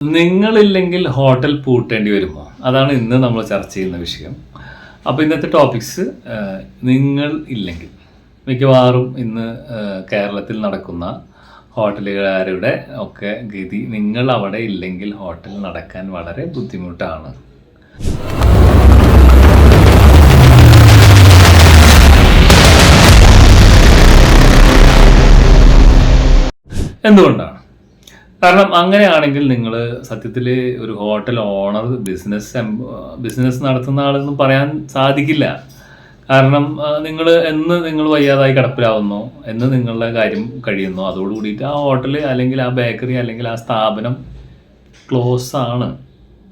നിങ്ങളില്ലെങ്കിൽ hotel പൂട്ടേണ്ടി വരുമോ? അതാണ് ഇന്ന് നമ്മൾ ചർച്ച ചെയ്യുന്ന വിഷയം. അപ്പോൾ ഇന്നത്തെ ടോപ്പിക്സ് നിങ്ങൾ ഇല്ലെങ്കിൽ. മിക്കവാറും ഇന്ന് കേരളത്തിൽ നടക്കുന്ന ഹോട്ടലുകാരുടെ ഒക്കെ ഗതി നിങ്ങൾ അവിടെ ഇല്ലെങ്കിൽ ഹോട്ടൽ നടക്കാൻ വളരെ ബുദ്ധിമുട്ടാണ്. എന്തുകൊണ്ടാണ്? കാരണം അങ്ങനെയാണെങ്കിൽ നിങ്ങൾ സത്യത്തിൽ ഒരു ഹോട്ടൽ ഓണർ ബിസിനസ് ബിസിനസ് നടത്തുന്ന ആളെന്ന് പറയാൻ സാധിക്കില്ല. കാരണം നിങ്ങൾ എന്ന് നിങ്ങൾ വയ്യാതായി കിടപ്പിലാവുന്നു എന്ന് നിങ്ങളുടെ കാര്യം കഴിയുന്നു. അതോട് കൂടിയിട്ട് ആ ഹോട്ടൽ അല്ലെങ്കിൽ ആ ബേക്കറി അല്ലെങ്കിൽ ആ സ്ഥാപനം ക്ലോസ് ആണ്.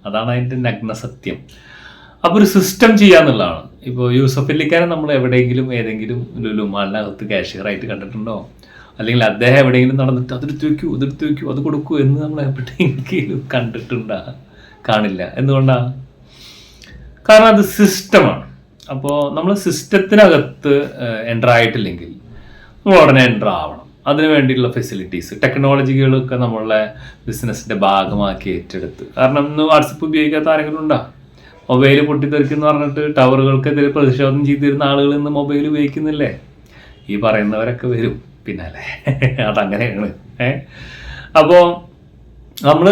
അതാണ് അതിന്റെ നഗ്ന സത്യം. അപ്പോൾ ഒരു സിസ്റ്റം ചെയ്യാന്നുള്ളതാണ് ഇപ്പോൾ യൂസഫ് അല്ലിക്കാരെ നമ്മൾ എവിടെയെങ്കിലും ഏതെങ്കിലും ലുലു മാലിനകത്ത് കാഷ്യറായിട്ട് കണ്ടിട്ടുണ്ടോ? അല്ലെങ്കിൽ അദ്ദേഹം എവിടെയെങ്കിലും നടന്നിട്ട് അതെടുത്ത് വെക്കൂ ഇതെടുത്ത് വെക്കൂ അത് കൊടുക്കൂ എന്ന് നമ്മൾ എവിടെയെങ്കിലും കണ്ടിട്ടുണ്ടാ? കാണില്ല. എന്തുകൊണ്ടാണ് കാരണം അത് സിസ്റ്റമാണ് അപ്പോൾ നമ്മൾ സിസ്റ്റത്തിനകത്ത് എന്റർ ആയിട്ടില്ലെങ്കിൽ നമ്മൾ ഉടനെ എന്റർ ആവണം. അതിന് വേണ്ടിയിട്ടുള്ള ഫെസിലിറ്റീസ് ടെക്നോളജികളൊക്കെ നമ്മളെ ബിസിനസ്സിന്റെ ഭാഗമാക്കി ഏറ്റെടുത്ത്. കാരണം ഇന്ന് വാട്സപ്പ് ഉപയോഗിക്കാത്ത ആരെങ്കിലും ഉണ്ടോ? മൊബൈൽ പൊട്ടിത്തെറിക്കുന്നു പറഞ്ഞിട്ട് ടവറുകൾക്കെതിരെ പ്രതിഷേധം ചെയ്തിരുന്ന ആളുകൾ ഇന്ന് മൊബൈൽ ഉപയോഗിക്കുന്നില്ലേ? ഈ പറയുന്നവരൊക്കെ വരും. പിന്നാലെ അതങ്ങനെയാണ്. ഏ? അപ്പോൾ നമ്മൾ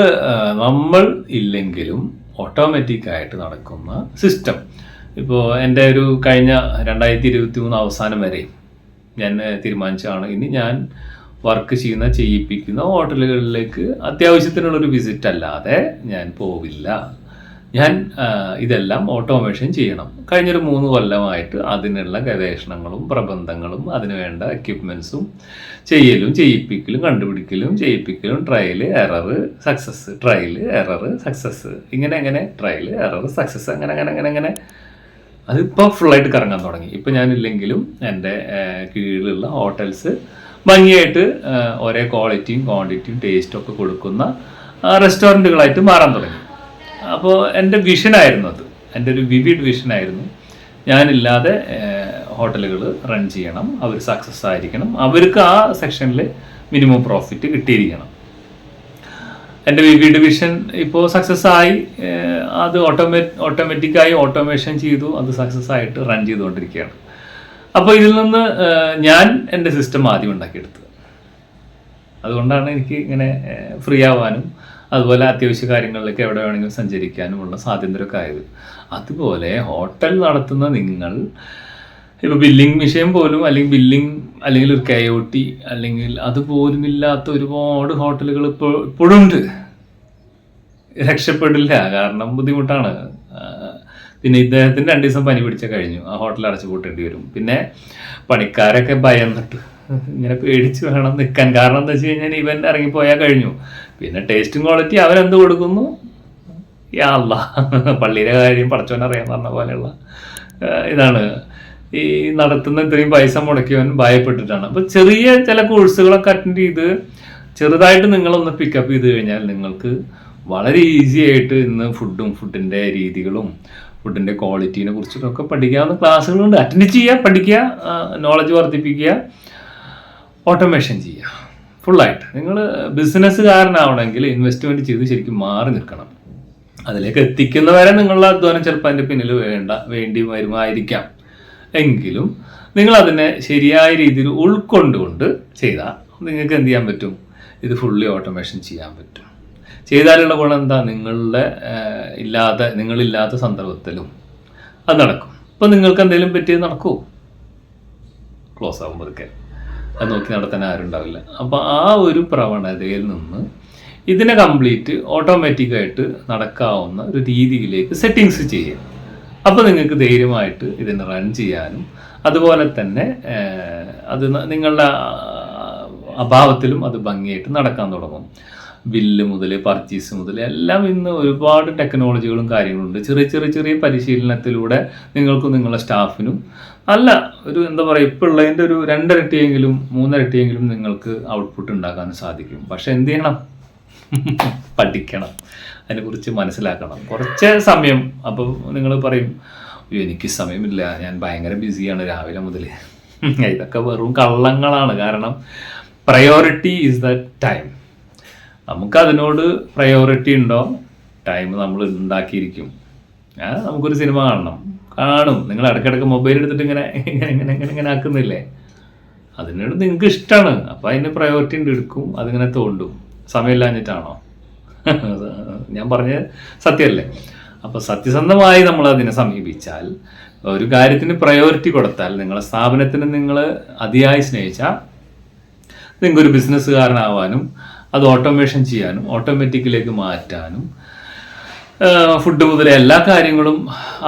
നമ്മൾ ഇല്ലെങ്കിലും ഓട്ടോമാറ്റിക്കായിട്ട് നടക്കുന്ന സിസ്റ്റം. ഇപ്പോൾ എന്റെ ഒരു കഴിഞ്ഞ രണ്ടായിരത്തി ഇരുപത്തി മൂന്ന് അവസാനം വരെ ഞാൻ ഏഹ്, തീരുമാനിച്ചതാണ്. ഇനി ഞാൻ വർക്ക് ചെയ്യുന്ന ചെയ്യിപ്പിക്കുന്ന ഹോട്ടലുകളിലേക്ക് അത്യാവശ്യത്തിനുള്ളൊരു വിസിറ്റ് അല്ലാതെ ഞാൻ പോവില്ല. ഞാൻ ഇതെല്ലാം ഓട്ടോമേഷൻ ചെയ്യണം. കഴിഞ്ഞൊരു മൂന്ന് കൊല്ലമായിട്ട് അതിനുള്ള ഗവേഷണങ്ങളും പ്രബന്ധങ്ങളും അതിനുവേണ്ട എക്യുപ്മെൻസും ചെയ്യലും ചെയ്യിപ്പിക്കലും കണ്ടുപിടിക്കലും ചെയ്യിപ്പിക്കലും trial error success trial error success ഇങ്ങനെ അങ്ങനെ ട്രയൽ എറർ സക്സസ് അങ്ങനെ അങ്ങനെ അങ്ങനെ അങ്ങനെ. അതിപ്പോൾ ഫുള്ളായിട്ട് കറങ്ങാൻ തുടങ്ങി. ഇപ്പം ഞാനില്ലെങ്കിലും എന്റെ കീഴിലുള്ള ഹോട്ടൽസ് ഭംഗിയായിട്ട് ഒരേ ക്വാളിറ്റിയും ക്വാണ്ടിറ്റിയും ടേസ്റ്റും ഒക്കെ കൊടുക്കുന്ന റെസ്റ്റോറന്റുകളായിട്ട് മാറാൻ തുടങ്ങി. അപ്പോൾ എന്റെ വിഷനായിരുന്നു അത്. എന്റെ ഒരു വിവിഡ് വിഷനായിരുന്നു ഞാനില്ലാതെ ഹോട്ടലുകൾ റൺ ചെയ്യണം. അവർ സക്സസ് ആയിരിക്കണം. അവർക്ക് ആ സെക്ഷനിൽ മിനിമം പ്രോഫിറ്റ് കിട്ടിയിരിക്കണം. എന്റെ വിവിഡ് വിഷൻ ഇപ്പോൾ സക്സസ് ആയി. അത് ഓട്ടോമേ ഓട്ടോമാറ്റിക്കായി ഓട്ടോമേഷൻ ചെയ്തു. അത് സക്സസ് ആയിട്ട് റൺ ചെയ്തുകൊണ്ടിരിക്കുകയാണ്. അപ്പോൾ ഇതിൽ നിന്ന് ഞാൻ എന്റെ സിസ്റ്റം ആദ്യം ഉണ്ടാക്കിയെടുത്തത്. അതുകൊണ്ടാണ് എനിക്ക് ഇങ്ങനെ ഫ്രീ ആവാനും അതുപോലെ അത്യാവശ്യ കാര്യങ്ങളിലേക്ക് എവിടെ വേണമെങ്കിലും സഞ്ചരിക്കാനുമുള്ള സ്വാതന്ത്ര്യമൊക്കെ ആയത്. അതുപോലെ ഹോട്ടൽ നടത്തുന്ന നിങ്ങൾ ഇപ്പോൾ ബില്ലിംഗ് വിഷയം പോലും അല്ലെങ്കിൽ ബില്ലിംഗ് അല്ലെങ്കിൽ ഒരു കെ ഒ ടി അല്ലെങ്കിൽ അതുപോലും ഇല്ലാത്ത ഒരുപാട് ഹോട്ടലുകൾ ഇപ്പോൾ ഇപ്പോഴും ഉണ്ട് രക്ഷപ്പെടില്ല. കാരണം ബുദ്ധിമുട്ടാണ്. പിന്നെ ഇദ്ദേഹത്തിന് രണ്ട് ദിവസം പനി പിടിച്ച കഴിഞ്ഞു. ആ ഹോട്ടൽ അടച്ചു പൂട്ടേണ്ടി വരും. പിന്നെ പണിക്കാരൊക്കെ ഭയന്നിട്ട്. ഇങ്ങനെ പേടിച്ച് വേണം നിൽക്കാൻ. കാരണം എന്താ വെച്ച് കഴിഞ്ഞാൽ ഇവൻ ഇറങ്ങിപ്പോയാൽ കഴിഞ്ഞു. പിന്നെ ടേസ്റ്റും ക്വാളിറ്റി അവരെന്ത് കൊടുക്കുന്നു? യാ അല്ല പള്ളിയിലെ കാര്യം പടച്ചോനറിയാൻ പറഞ്ഞ പോലെയുള്ള ഇതാണ്. ഈ നടത്തുന്ന ഇത്രയും പൈസ മുടക്കിയവൻ ഭയപ്പെട്ടിട്ടാണ്. അപ്പോൾ ചെറിയ ചില കോഴ്സുകളൊക്കെ അറ്റൻഡ് ചെയ്ത് ചെറുതായിട്ട് നിങ്ങളൊന്ന് പിക്കപ്പ് ചെയ്ത് കഴിഞ്ഞാൽ നിങ്ങൾക്ക് വളരെ ഈസി ആയിട്ട് ഇന്ന് ഫുഡും ഫുഡിന്റെ രീതികളും ഫുഡിന്റെ ക്വാളിറ്റീനെ കുറിച്ചിട്ടൊക്കെ പഠിക്കാവുന്ന ക്ലാസ്സുകളുണ്ട് അറ്റൻഡ് ചെയ്യുക പഠിക്കുക നോളജ് വർദ്ധിപ്പിക്കുക ഓട്ടോമേഷൻ ചെയ്യുക. ഫുള്ളായിട്ട് നിങ്ങൾ ബിസിനസ്സുകാരനാവണമെങ്കിൽ ഇൻവെസ്റ്റ്മെന്റ് ചെയ്ത് ശരിക്കും മാറി നിൽക്കണം. അതിലേക്ക് എത്തിക്കുന്നവരെ നിങ്ങളുടെ അധ്വാനം ചിലപ്പോൾ അതിന്റെ പിന്നിൽ വേണ്ട വേണ്ടി വരുമായിരിക്കാം. എങ്കിലും നിങ്ങൾ അതിനെ ശരിയായ രീതിയിൽ ഉൾക്കൊണ്ടുകൊണ്ട് ചെയ്താൽ നിങ്ങൾക്ക് എന്ത് ചെയ്യാൻ പറ്റും? ഇത് ഫുള്ളി ഓട്ടോമേഷൻ ചെയ്യാൻ പറ്റും. ചെയ്താലുള്ള ഗുണം എന്താ? നിങ്ങളുടെ ഇല്ലാത്ത നിങ്ങളില്ലാത്ത സന്ദർഭത്തിലും അത് നടക്കും. ഇപ്പം നിങ്ങൾക്ക് എന്തെങ്കിലും പറ്റിയത് നടക്കൂ. ക്ലോസ് ആകുമ്പോഴൊക്കെ അത് നോക്കി നടത്താൻ ആരും ഉണ്ടാവില്ല അപ്പോൾ ആ ഒരു പ്രവണതയിൽ നിന്ന് ഇതിനെ കംപ്ലീറ്റ് ഓട്ടോമാറ്റിക്കായിട്ട് നടക്കാവുന്ന ഒരു രീതിയിലേക്ക് സെറ്റിങ്സ് ചെയ്യുക അപ്പോൾ നിങ്ങൾക്ക് ധൈര്യമായിട്ട് ഇതിനെ റൺ ചെയ്യാനും അതുപോലെ തന്നെ അത് നിങ്ങളുടെ അഭാവത്തിലും അത് ഭംഗിയായിട്ട് നടക്കാൻ തുടങ്ങും. ബില്ല് മുതൽ പർച്ചേസ് മുതൽ എല്ലാം ഇന്ന് ഒരുപാട് ടെക്നോളജികളും കാര്യങ്ങളുണ്ട്. ചെറിയ ചെറിയ ചെറിയ പരിശീലനത്തിലൂടെ നിങ്ങൾക്കും നിങ്ങളുടെ സ്റ്റാഫിനും അല്ല ഒരു എന്താ പറയുക ഇപ്പോൾ ഉള്ളതിന്റെ ഒരു രണ്ടിരട്ടിയെങ്കിലും മൂന്നിരട്ടിയെങ്കിലും നിങ്ങൾക്ക് ഔട്ട്പുട്ട് ഉണ്ടാക്കാൻ സാധിക്കും. പക്ഷെ എന്ത് ചെയ്യണം? പഠിക്കണം. അതിനെക്കുറിച്ച് മനസ്സിലാക്കണം. കുറച്ച് സമയം അപ്പോൾ നിങ്ങൾ പറയും "അയ്യോ, എനിക്ക് സമയമില്ല. ഞാൻ ഭയങ്കര ബിസിയാണ് രാവിലെ മുതൽ ഇതൊക്കെ വെറും കള്ളങ്ങളാണ്. കാരണം പ്രയോറിറ്റി ഈസ് ദ ടൈം നമുക്ക് അതിനോട് പ്രയോറിറ്റി ഉണ്ടോ? ടൈം നമ്മൾ ഉണ്ടാക്കിയിരിക്കും. നമുക്കൊരു സിനിമ കാണണം. കാണും. നിങ്ങൾ ഇടയ്ക്കിടയ്ക്ക് മൊബൈൽ എടുത്തിട്ട് ഇങ്ങനെ ഇങ്ങനെ ഇങ്ങനെ ഇങ്ങനെ ഇങ്ങനെ ആക്കുന്നില്ലേ? അതിനോട് നിങ്ങൾക്ക് ഇഷ്ടമാണ് അപ്പോൾ അതിന് പ്രയോറിറ്റി ഉണ്ട് എടുക്കും. അതിങ്ങനെ തോണ്ടും. സമയമില്ലാഞ്ഞിട്ടാണോ? ഞാൻ പറഞ്ഞ സത്യമല്ലേ? അപ്പോൾ സത്യസന്ധമായി നമ്മൾ അതിനെ സമീപിച്ചാൽ ഒരു കാര്യത്തിന് പ്രയോറിറ്റി കൊടുത്താൽ നിങ്ങളെ സ്ഥാപനത്തിന് നിങ്ങൾ അതിയായി സ്നേഹിച്ചാൽ നിങ്ങൾക്കൊരു ബിസിനസ്സുകാരനാവാനും അത് ഓട്ടോമേഷൻ ചെയ്യാനും ഓട്ടോമാറ്റിക്കിലേക്ക് മാറ്റാനും ഫുഡ് മുതൽ എല്ലാ കാര്യങ്ങളും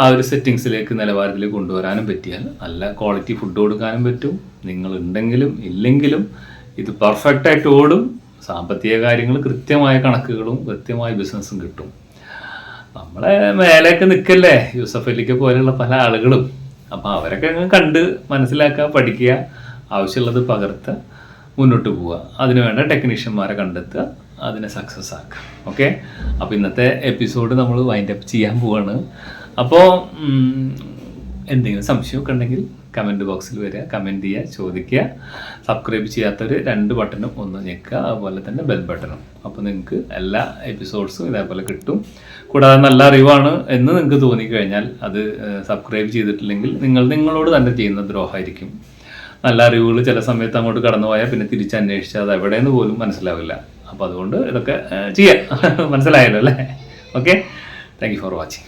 ആ ഒരു സെറ്റിങ്സിലേക്ക് നിലവാരത്തിലേക്ക് കൊണ്ടുവരാനും പറ്റിയാൽ നല്ല ക്വാളിറ്റി ഫുഡ് കൊടുക്കാനും പറ്റും. നിങ്ങൾ ഉണ്ടെങ്കിലും ഇല്ലെങ്കിലും ഇത് പെർഫെക്റ്റായിട്ട് ഓടും. സാമ്പത്തിക കാര്യങ്ങൾ കൃത്യമായ കണക്കുകളും കൃത്യമായ ബിസിനസ്സും കിട്ടും. നമ്മളെ മേലേക്ക് നിൽക്കല്ലേ? യൂസഫ് അലിക്ക് പോലെയുള്ള പല ആളുകളും. അപ്പോൾ അവരൊക്കെ കണ്ട് മനസ്സിലാക്കുക പഠിക്കുക ആവശ്യമുള്ളത് പകർത്തുക. മുന്നോട്ട് പോവുക. അതിന് വേണ്ട ടെക്നീഷ്യന്മാരെ കണ്ടെത്തുക. അതിനെ സക്സസ് ആക്കുക. ഓക്കെ അപ്പോൾ ഇന്നത്തെ എപ്പിസോഡ് നമ്മൾ വൈൻഡ് അപ്പ് ചെയ്യാൻ പോവാണ്. അപ്പോൾ എന്തെങ്കിലും സംശയമൊക്കെ ഉണ്ടെങ്കിൽ കമന്റ് ബോക്സിൽ വരിക. കമന്റ് ചെയ്യുക ചോദിക്കുക. സബ്സ്ക്രൈബ് ചെയ്യാത്തവർ രണ്ട് ബട്ടണും ഒന്ന് ഞെക്കുക. അതുപോലെ തന്നെ ബെൽ ബട്ടണും അപ്പോൾ നിങ്ങൾക്ക് എല്ലാ എപ്പിസോഡ്സും ഇതേപോലെ കിട്ടും. കൂടാതെ നല്ല അറിവാണ് എന്ന് നിങ്ങൾക്ക് തോന്നിക്കഴിഞ്ഞാൽ അത് സബ്സ്ക്രൈബ് ചെയ്തിട്ടില്ലെങ്കിൽ നിങ്ങൾ നിങ്ങളോട് തന്നെ ചെയ്യുന്ന ദ്രോഹമായിരിക്കും. നല്ല അറിവുകൾ ചില സമയത്ത് അങ്ങോട്ട് കടന്നു പോയാൽ പിന്നെ തിരിച്ച് അന്വേഷിച്ചാൽ അത് എവിടെയെന്ന് പോലും മനസ്സിലാവില്ല. അപ്പോൾ അതുകൊണ്ട് ഇതൊക്കെ ചെയ്യാം മനസ്സിലായല്ലോ അല്ലേ okay thank you for watching